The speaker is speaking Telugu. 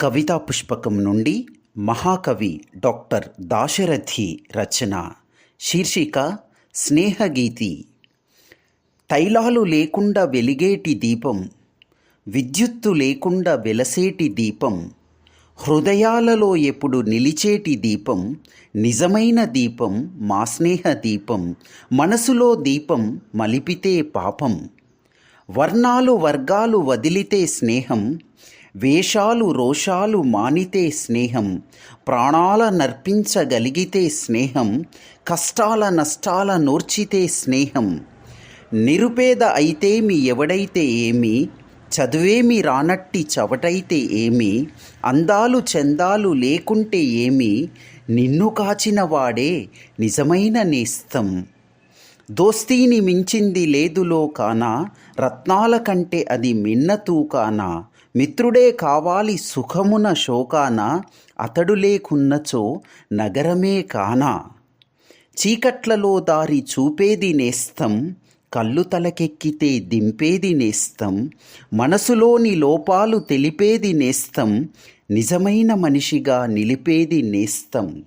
కవితా పుష్పకం నుండి మహాకవి డాక్టర్ దాశరథి రచన. శీర్షిక స్నేహగీతి. తైలాలు లేకుండా వెలిగేటి దీపం విద్యుత్తు లేకుండా వెలసేటి దీపం హృదయాలలో ఎప్పుడు నిలిచేటి దీపం నిజమైన దీపం మా స్నేహ దీపం మనసులో దీపం మలిపితే పాపం వర్ణాలు వర్గాలు వదిలితే స్నేహం వేషాలు రోషాలు మానితే స్నేహం ప్రాణాల నర్పించగలిగితే స్నేహం కష్టాల నష్టాల నోర్చితే స్నేహం. నిరుపేద అయితేమి ఎవడైతే ఏమి చదువేమి రానట్టి చవటైతే ఏమి అందాలు చందాలు లేకుంటే ఏమి నిన్ను కాచిన వాడే నిజమైన నేస్తం. దోస్తీని మించింది లేదులో కానా రత్నాల కంటే అది మిన్నతూ కానా మిత్రుడే కావాలి సుఖమున శోకాన అతడు లేకున్నచో నగరమే కానా. చీకట్లలో దారి చూపేది నేస్తం కళ్ళు తలకెక్కితే దింపేది నేస్తం మనసులోని లోపాలు తెలిపేది నేస్తం నిజమైన మనిషిగా నిలిపేది నేస్తం.